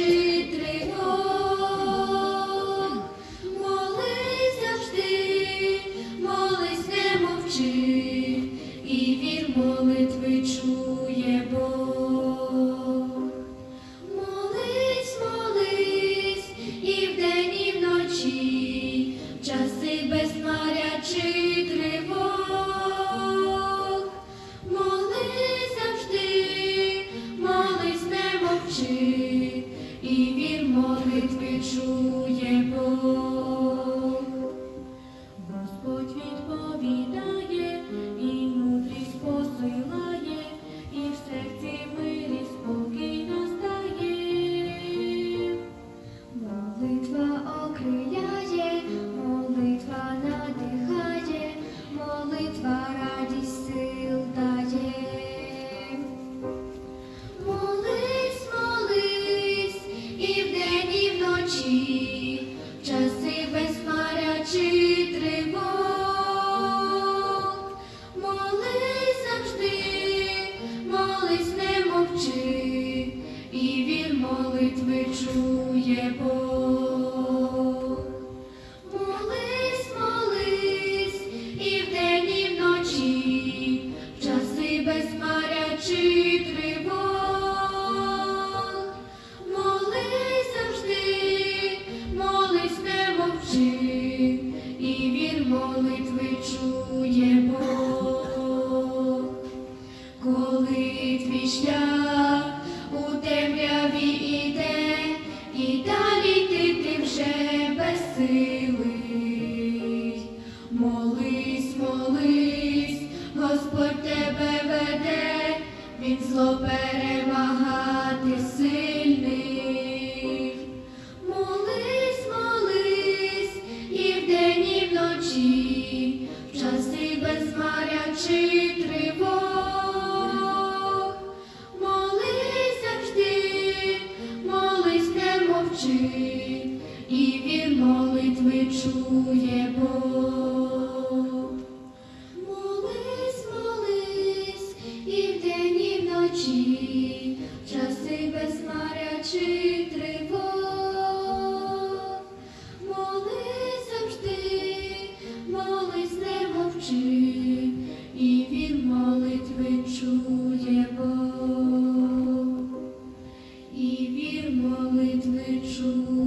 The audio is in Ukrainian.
she відчує. 也不 безсилий, молись, молись, Господь тебе веде, він зло перемагати сильний. Молись, молись і вдень, і вночі, в часи безмарячі. ночі, часи безмарячі тривог. Молись завжди, молись не мовчи, і він молитви чує Бог, і він молитви чує.